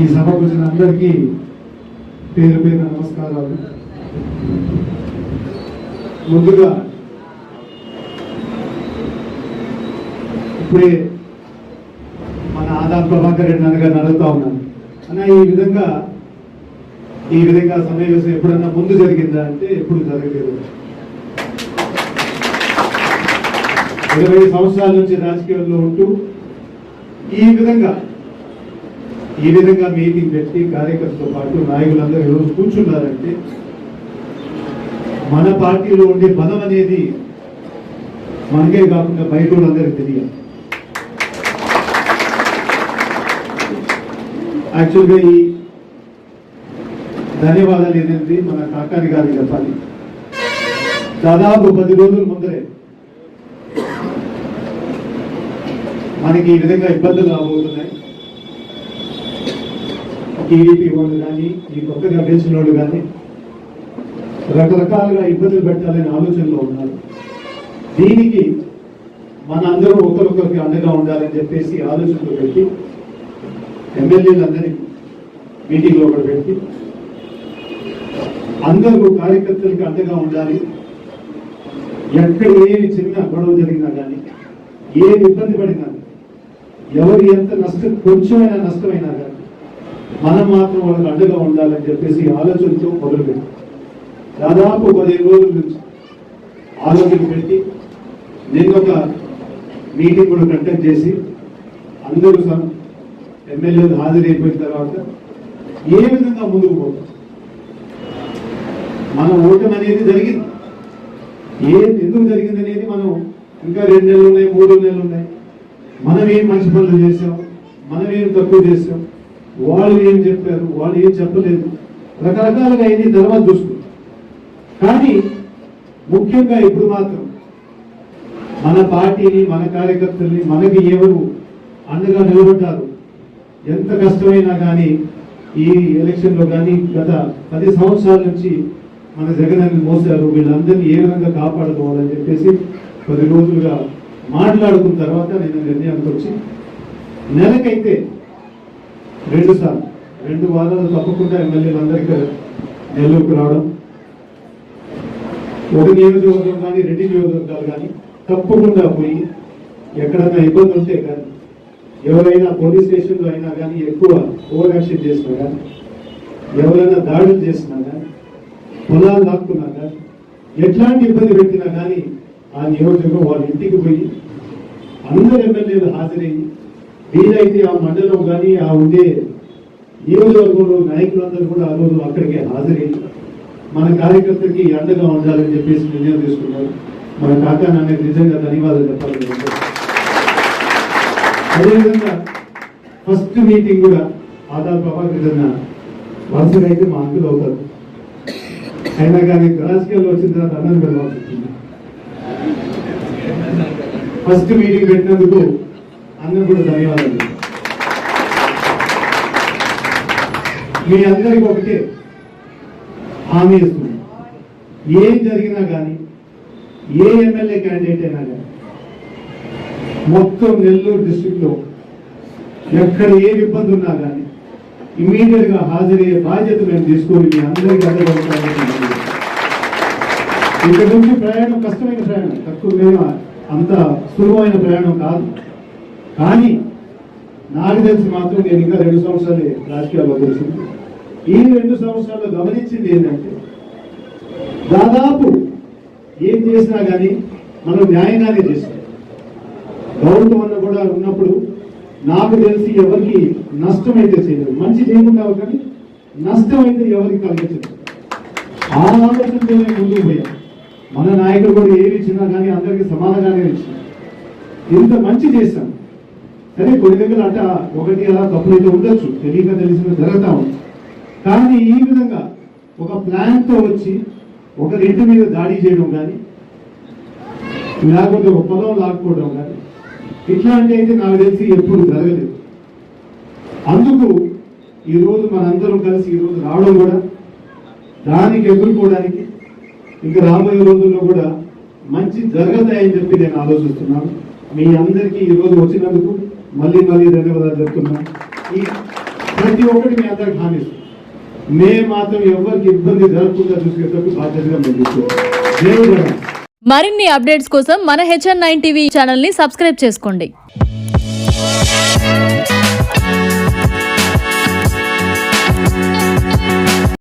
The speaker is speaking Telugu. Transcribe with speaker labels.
Speaker 1: ఈ సభకు వచ్చిన అందరికీ పేరు పేరు నమస్కారాలు. ముందుగా ఇప్పుడే మన ఆదాం ప్రభాకర్ రెడ్డి నాన్న గారిని అడుగుతా ఉన్నాను. అన్న ఈ విధంగా ఈ విధంగా సమావేశం ఎప్పుడన్నా ముందు జరిగిందా అంటే ఎప్పుడు జరగలేదు. ఇరవై సంవత్సరాల నుంచి రాజకీయాల్లో ఉంటూ ఈ విధంగా ఈ విధంగా మీటింగ్ పెట్టి కార్యకర్తతో పాటు నాయకులందరూ ఈరోజు కూర్చున్నారంటే మన పార్టీలో ఉండే బలం అనేది మనకే కాకుండా బయట వాళ్ళందరికీ తెలియాలి. యాక్చువల్గా ఈ ధన్యవాదాలు ఏంటంటే మన కాకాని గారికి చెప్పాలి. దాదాపు పది రోజుల ముందరే మనకి ఈ విధంగా ఇబ్బందులు రాబోతున్నాయి. టీడీపీ వాళ్ళు కానీ ఈ కొత్తగా గెలిచిన వాళ్ళు కానీ రకరకాలుగా ఇబ్బందులు పెట్టాలనే ఆలోచనలో ఉన్నారు. దీనికి మన అందరూ అండగా ఉండాలని చెప్పేసి ఆలోచనలు పెట్టి ఎమ్మెల్యేలందరినీ మీటింగ్లో కూడా పెట్టి అందరూ కార్యకర్తలకు అండగా ఉండాలి. ఎక్కడ ఏమి చిన్న గొడవ జరిగినా కానీ ఏమి ఇబ్బంది పడినా ఎవరు ఎంత నష్టం కొంచెమైనా నష్టమైనా కానీ మనం మాత్రం వాళ్ళకి అండగా ఉండాలని చెప్పేసి ఆలోచనతో మొదలుపెట్టి. దాదాపు పదిహేను రోజుల నుంచి ఆలోచన పెట్టి నేను ఒక మీటింగ్ కూడా కండక్ట్ చేసి అందరూ సం- ఎమ్మెల్యేలు హాజరైపోయిన తర్వాత ఏ విధంగా ముందుకు పోతాం? మన ఓటమి అనేది జరిగింది. ఏ ఎందుకు జరిగింది అనేది మనం ఇంకా రెండు నెలలు ఉన్నాయి మూడు నెలలు ఉన్నాయి. మనం ఏం మంచి పనులు చేసాం? మనం ఏం తక్కువ చేసాం? వాళ్ళు ఏం చెప్పారు వాళ్ళు ఏం చెప్పలేదు. రకరకాలుగా అయింది తర్వాత చూసుకుంటాం. కానీ ముఖ్యంగా ఇప్పుడు మాత్రం మన పార్టీని మన కార్యకర్తల్ని మనకి ఎవరు అండగా నిలబడ్డారు ఎంత కష్టమైనా కానీ ఈ ఎలక్షన్లో కానీ గత పది సంవత్సరాల నుంచి మన జగనాన్ని మోసారు వీళ్ళందరినీ ఏ విధంగా కాపాడుకోవాలని చెప్పేసి పది రోజులుగా మాట్లాడుకున్న తర్వాత నేను నిర్ణయానికి వచ్చి నెలకైతే రెండు సార్ రెండు వారాలు తప్పకుండా ఎమ్మెల్యేలందరికీ నెల్లూరుకు రావడం. ఒక నియోజకవర్గం కానీ రెండు నియోజకవర్గాలు కానీ తప్పకుండా పోయి ఎక్కడన్నా ఇబ్బంది ఉంటే కానీ ఎవరైనా పోలీస్ స్టేషన్లో అయినా కానీ ఎక్కువ ఓవర్ యాక్షన్ చేసినా కానీ ఎవరైనా దాడులు చేసినా కానీ పొలాలు లాక్కున్నా కానీ ఎట్లాంటి ఇబ్బంది పెట్టినా కానీ ఆ నియోజకవర్గం వాళ్ళ ఇంటికి పోయి అందరు ఎమ్మెల్యేలు హాజరయ్యి వీలైతే ఆ మండలం కానీ ఆ ఉండే నియోజకవర్గంలో నాయకులందరూ కూడా ఆ రోజు అక్కడికి హాజరై మన కార్యకర్తకి అండగా ఉండాలని చెప్పేసి నిర్ణయం తీసుకున్నారు. మన కాకా నాన్నకి నిజంగా ధన్యవాదాలు చెప్పాలని అదేవిధంగా ఫస్ట్ మీటింగ్ కూడా ఆధార్ ప్రభాకర్ అన్న వరుసగా అయితే మా అంకులు అవుతారు. అయినా కానీ రాజకీయాల్లో వచ్చిన తర్వాత అన్నం వెళ్ళాల్సి వచ్చింది ఫస్ట్ మీటింగ్ పెట్టినందుకు అన్న కూడా ధన్యవాదాలు. మీ అందరికి ఒకటే హామీ ఇస్తుంది ఏం జరిగినా కానీ ఏ ఎమ్మెల్యే క్యాండిడేట్ అయినా కానీ మొత్తం నెల్లూరు డిస్టిక్లో ఎక్కడ ఏ ఇబ్బంది ఉన్నా కానీ ఇమీడియట్గా హాజరయ్యే బాధ్యత మేము తీసుకొని మీ అందరికీ అందగలుగుతామని ఇక్కడ నుంచి ప్రయాణం కష్టమైన ప్రయాణం తక్కువ మేము అంత సులభమైన ప్రయాణం కాదు. కానీ నాకు తెలిసి మాత్రం నేను ఇంకా రెండు సంవత్సరాలు రాజకీయాల్లో తెలిసింది ఈ రెండు సంవత్సరాల్లో గమనించింది ఏంటంటే దాదాపు ఏం చేసినా కానీ మనం న్యాయంగానే చేస్తాం. గౌరవం అన్న కూడా ఉన్నప్పుడు నాకు తెలిసి ఎవరికి నష్టం అయితే చేయలేదు. మంచి చేయకుండా కానీ నష్టం అయితే ఎవరికి కలిగించదు. ఆ ఆలోచనతోనే ముందుకు పోయా. మన నాయకుడు కూడా ఏమి ఇచ్చినా కానీ అందరికీ సమానంగానే ఇచ్చాం ఇంత మంచి చేశాం. సరే కొన్ని దగ్గర అట ఒకటి అలా తప్పులైతే ఉండొచ్చు. తెలియక తెలిసిన జరుగుతా ఉంది. కానీ ఈ విధంగా ఒక ప్లాన్తో వచ్చి ఒకరి ఇంటి మీద దాడి చేయడం కానీ లేకపోతే ఒక పొలం లాక్కోవడం కానీ ఇట్లాంటి అయితే నాకు తెలిసి ఎప్పుడు జరగలేదు. అందుకు ఈరోజు మనందరం కలిసి ఈ రోజు రావడం కూడా దానికి ఎదుర్కోవడానికి ఇంకా రాబోయే రోజుల్లో కూడా మంచి జరగతాయని చెప్పి నేను ఆలోచిస్తున్నాను. మీ అందరికీ ఈరోజు వచ్చినందుకు మళ్ళీ మళ్ళీ ధన్యవాదాలు చెప్తున్నా. ఈ ప్రతి ఒక్కటి మీ అందరికి హామీస్తుంది మేము మాత్రం ఎవరికి ఇబ్బంది జరగకుండా చూసేటప్పుడు బాధ్యతగా మేము
Speaker 2: మరిన్ని అప్డేట్స్ కోసం మన హెచ్ఎన్ నైన్ టీవీ ఛానల్ని సబ్స్క్రైబ్ చేసుకోండి.